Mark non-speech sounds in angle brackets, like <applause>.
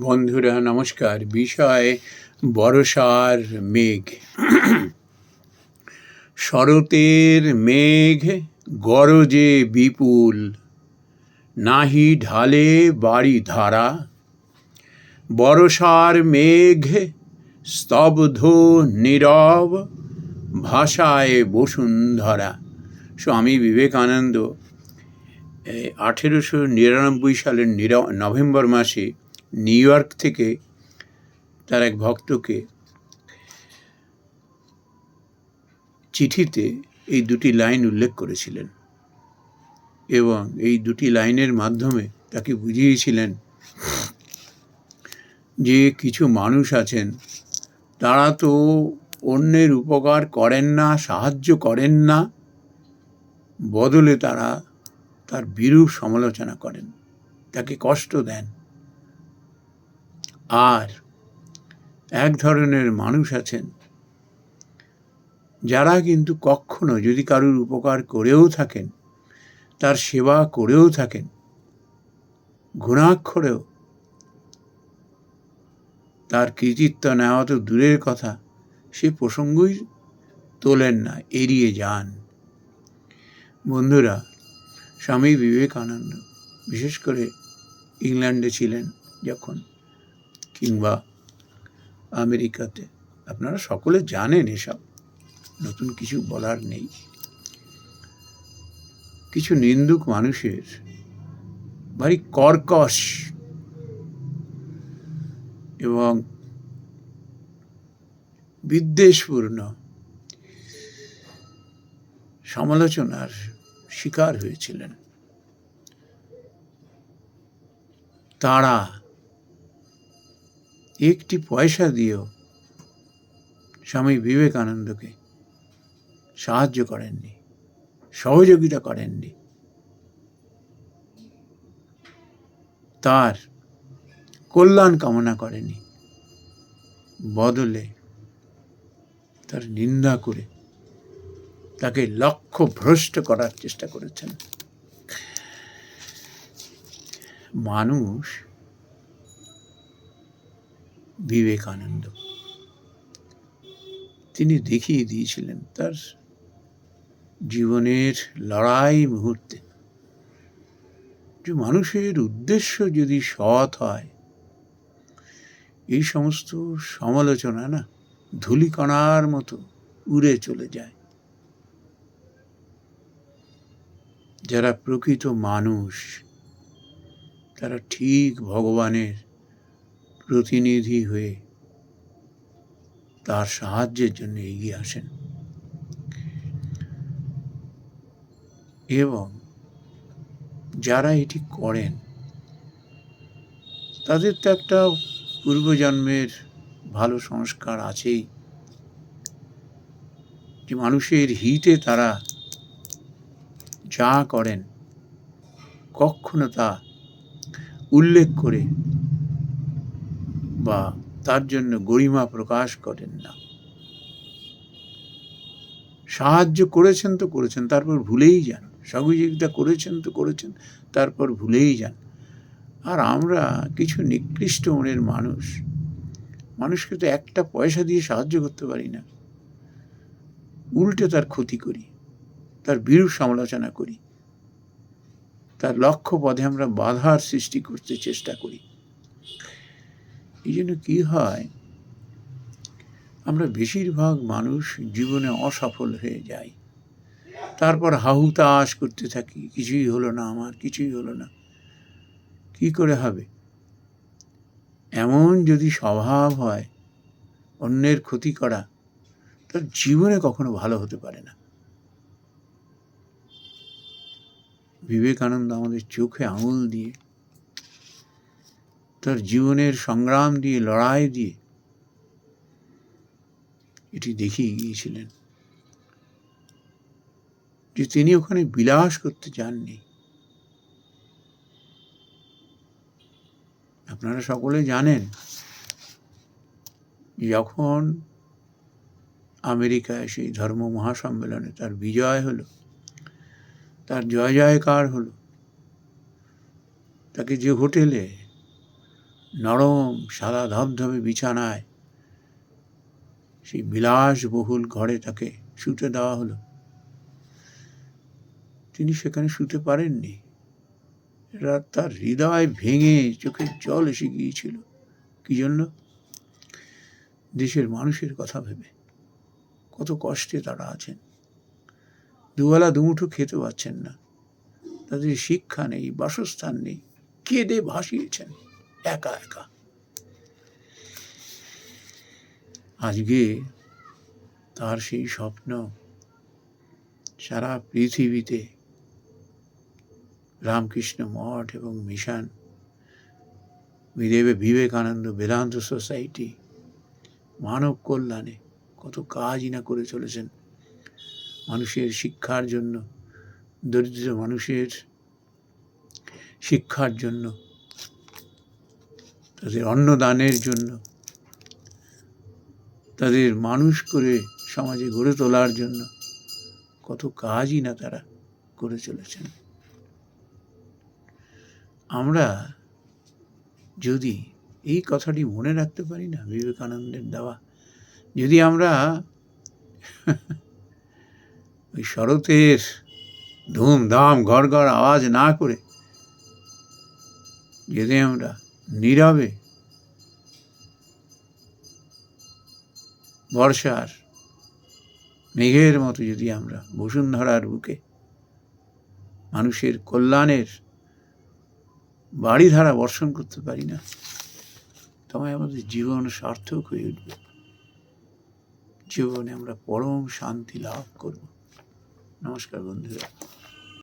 বন্ধুরা, নমস্কার। বিষয়, বর্ষার মেঘ। শরতের মেঘ, গরজে বিপুল। নাহি ঢালে বাড়ি ধারা। বরসার মেঘ, স্তব্ধ নীরব ভাষায় বসুন্ধরা। স্বামী বিবেকানন্দ আঠেরোশো নিরানব্বই সালের নভেম্বর মাসে নিউ ইয়র্ক থেকে তার এক ভক্তকে চিঠিতে এই দুটি লাইন উল্লেখ করেছিলেন এবং এই দুটি লাইনের মাধ্যমে তাকে বুঝিয়েছিলেন যে কিছু মানুষ আছেন, তারা তো অন্যের উপকার করেন না, সাহায্য করেন না, বদলে তারা তার বিরূপ সমালোচনা করেন, তাকে কষ্ট দেন। আর এক ধরনের মানুষ আছেন যারা কিন্তু কখনো যদি কারুর উপকার করেও থাকেন, তার সেবা করেও থাকেন, ঘুণাক্ষরেও, তার কৃতিত্ব নেওয়া তো দূরের কথা, সে প্রসঙ্গই তোলেন না, এড়িয়ে যান। বন্ধুরা, স্বামী বিবেকানন্দ বিশেষ করে ইংল্যান্ডে ছিলেন যখন। কিংবা আমেরিকাতে। আপনারা সকলে জানেন এসব। নতুন কিছু বলার নেই। কিছু নিন্দুক মানুষের ভারী কর্কশ এবং বিদ্বেষপূর্ণ সমালোচনার শিকার হয়েছিলেন। তারা একটি পয়সা দিয়েও স্বামী বিবেকানন্দকে সাহায্য করেননি, সহযোগিতা করেননি। তার কল্যাণ কামনা করেনি। বদলে তার নিন্দা করে তাকে লক্ষ্য ভ্রষ্ট করার চেষ্টা করেছেন। মানুষ বিবেকানন্দ। তিনি দেখিয়ে দিয়েছিলেন তার জীবনের লড়াই মুহূর্তে। যে মানুষের উদ্দেশ্য যদি সৎ হয়, এই সমস্ত সমালোচনা না ধুলিকণার মতো উড়ে চলে যায়। যারা প্রকৃত মানুষ, তারা ঠিক ভগবানের প্রতিনিধি হয়ে তার সাহায্যের জন্য এগিয়ে আসেন। এবং যারা এটি করেন, তাদের তো একটা পূর্বজন্মের ভালো সংস্কার আছেই। যে মানুষের হিতে তারা যা করেন, কখনো তা উল্লেখ করে বা তার জন্য গরিমা প্রকাশ করেন না। সাহায্য করেছেন তো করেছেন, তারপর ভুলেই যান। সহযোগিতা করেছেন তো করেছেন, তারপর ভুলেই যান। আর আমরা কিছু নিকৃষ্ট মনের মানুষ, মানুষকে তো একটা পয়সা দিয়ে সাহায্য করতে পারি না। উল্টে তার ক্ষতি করি, তার বিরূপ সমালোচনা করি, তার লক্ষ্য পথে আমরা বাধার সৃষ্টি করতে চেষ্টা করি। এই জন্য কী হয়? আমরা বেশিরভাগ মানুষ জীবনে অসফল হয়ে যাই। তারপর হাহুতাশ করতে থাকি, কিছুই হলো না আমার, কিছুই হলো না। কি করে হবে? এমন যদি স্বভাব হয়, অন্যের ক্ষতি করা তার জীবনে কখনো ভালো হতে পারে না। বিবেকানন্দ আমাদের চোখে আঙুল দিয়ে তার জীবনের সংগ্রাম দিয়ে, লড়াই দিয়ে। এটি দেখিয়ে গিয়েছিলেন। যে তিনি ওখানে বিলাস করতে চাননি। আপনারা সকলে জানেন, যখন আমেরিকায় সেই ধর্ম মহাসম্মেলনে তার বিজয় হলো, তার জয় জয়কার হলো, তাকে যে হোটেলে নরম সাদা ধবধবে বিছানায়। সেই বিলাসবহুল ঘরে তাকে শুতে দেওয়া হলো। তিনি সেখানে শুতে পারেননি। এরা তার হৃদয় ভেঙে চোখের জল এসে গিয়েছিল। কি জন্য? দেশের মানুষের কথা ভেবে। কত কষ্টে তারা আছেন। দুবেলা দুমুঠো খেতে পাচ্ছেন না। তাদের শিক্ষা নেই, বাসস্থান নেই। কেঁদে ভাসিয়েছেন। একা একা। আজকে তার সেই স্বপ্ন সারা পৃথিবীতে রামকৃষ্ণ মঠ এবং মিশন বিদেবে বিবেকানন্দ বেদান্ত সোসাইটি, মানব কল্যাণে কত কাজই না করে চলেছেন। মানুষের শিক্ষার জন্য, দরিদ্র মানুষের শিক্ষার জন্য তাদের অন্নদানের জন্য, তাদের মানুষ করে সমাজে গড়ে তোলার জন্য কত কাজই না তারা করে চলেছেন। আমরা যদি এই কথাটি মনে রাখতে পারি না, বিবেকানন্দের দেওয়া, যদি আমরা <laughs> ওই শরতের ধুমধাম ঘর ঘর আওয়াজ না করে যদি আমরা নীরবে। বর্ষার মেঘের মতো যদি আমরা বসুন্ধরার বুকে মানুষের কল্যাণের বাড়িধারা বর্ষণ করতে পারি না, তবে আমাদের জীবন সার্থক হয়ে উঠবে। জীবনে আমরা পরম শান্তি লাভ করব। নমস্কার বন্ধুরা।